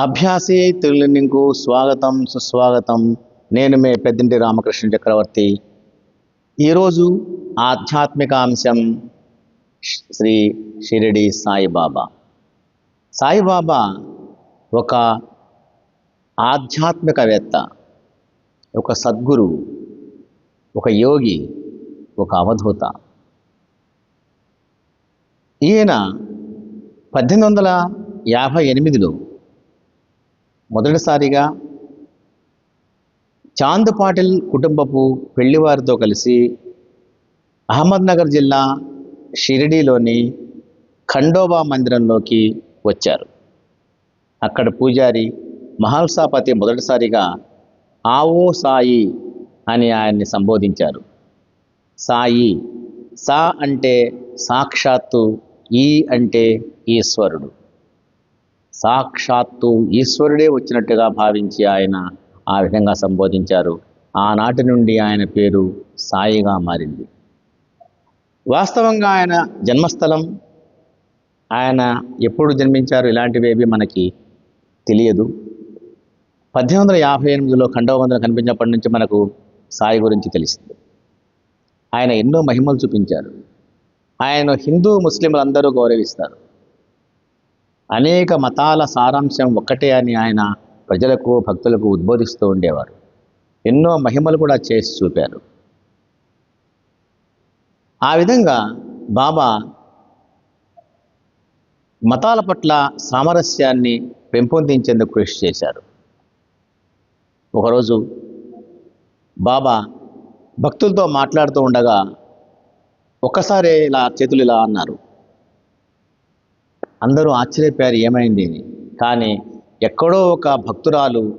అభ్యాసి తెలుగు స్వాగతం సుస్వాగతం. నేను మే పెద్దింటి రామకృష్ణ చక్రవర్తి. ఈరోజు ఆధ్యాత్మిక అంశం శ్రీ- షిరిడి సాయిబాబా. సాయిబాబా ఒక ఆధ్యాత్మికవేత్త ఒక సద్గురు ఒక యోగి ఒక అవధూత. ఈయన పద్దెనిమిది వందల యాభై ఎనిమిదిలో మొదటిసారిగా చాంద్ పాటిల్ కుటుంబపు పెళ్ళివారితో కలిసి అహ్మద్నగర్ జిల్లా షిరిడీలోని ఖండోబా మందిరంలోకి వచ్చారు. అక్కడ పూజారి మహల్సాపతి మొదటిసారిగా ఆవో సాయి అని ఆయన్ని సంబోధించారు. సాయి సా అంటే సాక్షాత్తు ఈ అంటే ఈశ్వరుడు. సాక్షాత్తు ఈశ్వరుడే వచ్చినట్టుగా భావించి ఆయన ఆ విధంగా సంబోధించారు. ఆనాటి నుండి ఆయన పేరు సాయిగా మారింది. వాస్తవంగా ఆయన జన్మస్థలం ఆయన ఎప్పుడు జన్మించారు ఇలాంటివేవి మనకి తెలియదు. పద్దెనిమిది వందల యాభై ఎనిమిదిలో ఖండోబంధన కనిపించినప్పటి నుంచి మనకు సాయి గురించి తెలిసింది ఆయన ఎన్నో మహిమలు చూపించారు. ఆయన హిందూ ముస్లింలు అందరూ గౌరవిస్తారు. అనేక మతాల సారాంశం ఒక్కటే అని ఆయన ప్రజలకు భక్తులకు ఉద్బోధిస్తూ ఉండేవారు. ఎన్నో మహిమలు కూడా చేసి చూపారు. ఆ విధంగా బాబా మతాల పట్ల సామరస్యాన్ని పెంపొందించేందుకు కృషి చేశారు. ఒకరోజు బాబా భక్తులతో మాట్లాడుతూ ఉండగా ఒక్కసారి ఇలా చేతులు ఇలా అన్నారు. అందరూ ఆశ్చర్యపోయారు ఏమైంది అని. కానీ ఎక్కడో ఒక భక్తురాలు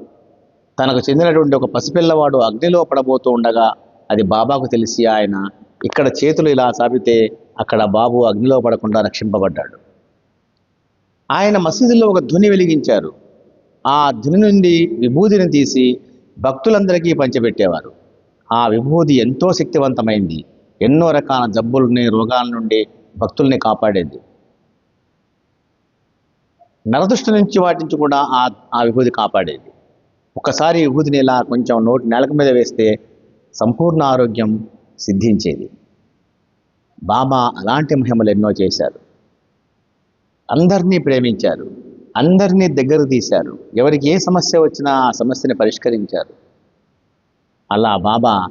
తనకు చెందినటువంటి ఒక పసిపిల్లవాడు అగ్నిలో పడబోతూ ఉండగా అది బాబాకు తెలిసి ఆయన ఇక్కడ చేతులు ఇలా సాపితే అక్కడ బాబు అగ్నిలో పడకుండా రక్షింపబడ్డాడు. ఆయన మసీదులో ఒక ధ్వని వెలిగించారు. ఆ ధ్వని నుండి విభూతిని తీసి భక్తులందరికీ పంచిపెట్టేవారు. ఆ విభూతి ఎంతో శక్తివంతమైంది. ఎన్నో రకాల జబ్బుల్ని రోగాల నుండి భక్తుల్ని కాపాడేది. నరదృష్టి నుంచి వాటి నుంచి కూడా ఆ ఆ విభూతి కాపాడేది. ఒకసారి విభూతిని ఇలా కొంచెం నోటి నేలక మీద వేస్తే సంపూర్ణ ఆరోగ్యం సిద్ధించేది. బాబా అలాంటి మహిమలు ఎన్నో చేశారు. అందరినీ ప్రేమించారు. అందరినీ దగ్గర తీశారు. ఎవరికి ఏ సమస్య వచ్చినా ఆ సమస్యని పరిష్కరించారు. అలా బాబా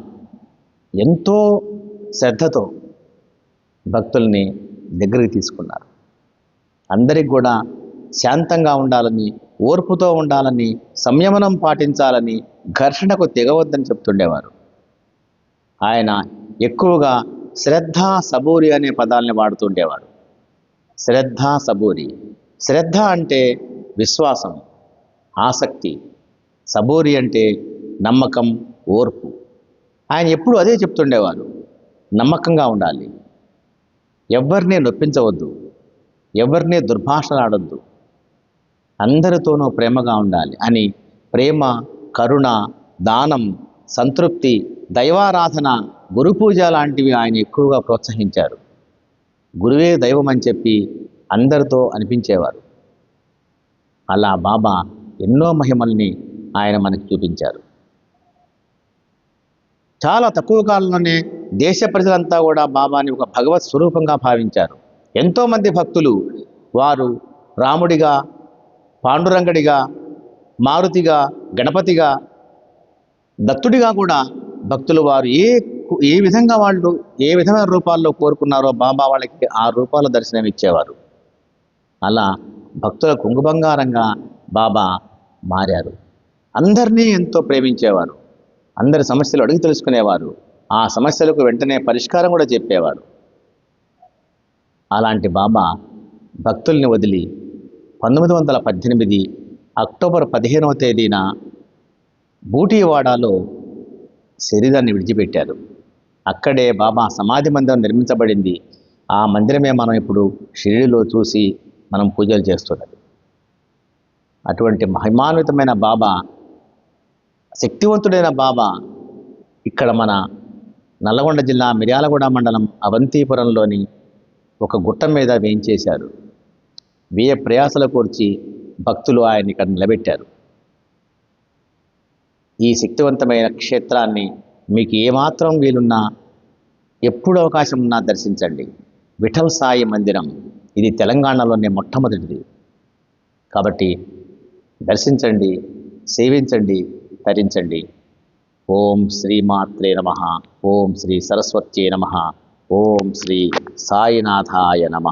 ఎంతో శ్రద్ధతో భక్తుల్ని దగ్గరికి తీసుకున్నారు. అందరికి కూడా శాంతంగా ఉండాలని ఓర్పుతో ఉండాలని సంయమనం పాటించాలని ఘర్షణకు తెగవద్దని చెప్తుండేవారు. ఆయన ఎక్కువగా శ్రద్ధ సబూరి అనే పదాలని వాడుతుండేవారు. శ్రద్ధ సబూరి. శ్రద్ధ అంటే విశ్వాసం ఆసక్తి. సబూరి అంటే నమ్మకం ఓర్పు. ఆయన ఎప్పుడు అదే చెప్తుండేవారు. నమ్మకంగా ఉండాలి. ఎవరిని నొప్పించవద్దు. ఎవరిని దుర్భాషలాడొద్దు. అందరితోనూ ప్రేమగా ఉండాలి. అని ప్రేమ కరుణ దానం సంతృప్తి దైవారాధన గురు పూజ లాంటివి ఆయన ఎక్కువగా ప్రోత్సహించారు. గురువే దైవం అని చెప్పి అందరితో అనిపించేవారు. అలా బాబా ఎన్నో మహిమల్ని ఆయన మనకి చూపించారు. చాలా తక్కువ కాలంలోనే దేశ ప్రజలంతా కూడా బాబాని ఒక భగవత్ స్వరూపంగా భావించారు. ఎంతోమంది భక్తులు వారు రాముడిగా పాండురంగడిగా మారుతిగా గణపతిగా దత్తుడిగా కూడా భక్తులు వారు ఏ ఏ విధంగా వాళ్ళు ఏ విధమైన రూపాల్లో కోరుకున్నారో బాబా వాళ్ళకి ఆ రూపాల దర్శనం ఇచ్చేవారు. అలా భక్తుల కుంగుబంగారంగా బాబా మారారు. అందరినీ ఎంతో ప్రేమించేవారు. అందరి సమస్యలు అడిగి తెలుసుకునేవారు. ఆ సమస్యలకు వెంటనే పరిష్కారం కూడా చెప్పేవారు. అలాంటి బాబా భక్తుల్ని వదిలి పంతొమ్మిది వందల పద్దెనిమిది అక్టోబర్ పదిహేనవ తేదీన బూటీవాడాలో శరీరాన్ని విడిచిపెట్టారు. అక్కడే బాబా సమాధి మందిరం నిర్మించబడింది. ఆ మందిరమే మనం ఇప్పుడు షిరిడిలో చూసి మనం పూజలు చేస్తున్నది. అటువంటి మహిమాన్వితమైన బాబా శక్తివంతుడైన బాబా ఇక్కడ మన నల్లగొండ జిల్లా మిర్యాలగూడ మండలం అవంతిపురంలోని ఒక గుట్ట మీద వేయించేశారు. వ్యయ ప్రయాసల కూర్చి భక్తులు ఆయన ఇక్కడ నిలబెట్టారు. ఈ శక్తివంతమైన క్షేత్రాన్ని మీకు ఏమాత్రం వీలున్నా ఎప్పుడు అవకాశం ఉన్నా దర్శించండి. విఠల్ సాయి మందిరం ఇది తెలంగాణలోనే మొట్టమొదటిది. కాబట్టి దర్శించండి సేవించండి తరించండి. ఓం శ్రీమాత్రే నమ. ఓం శ్రీ సరస్వత్యే నమ. ఓం శ్రీ సాయినాథాయ నమ.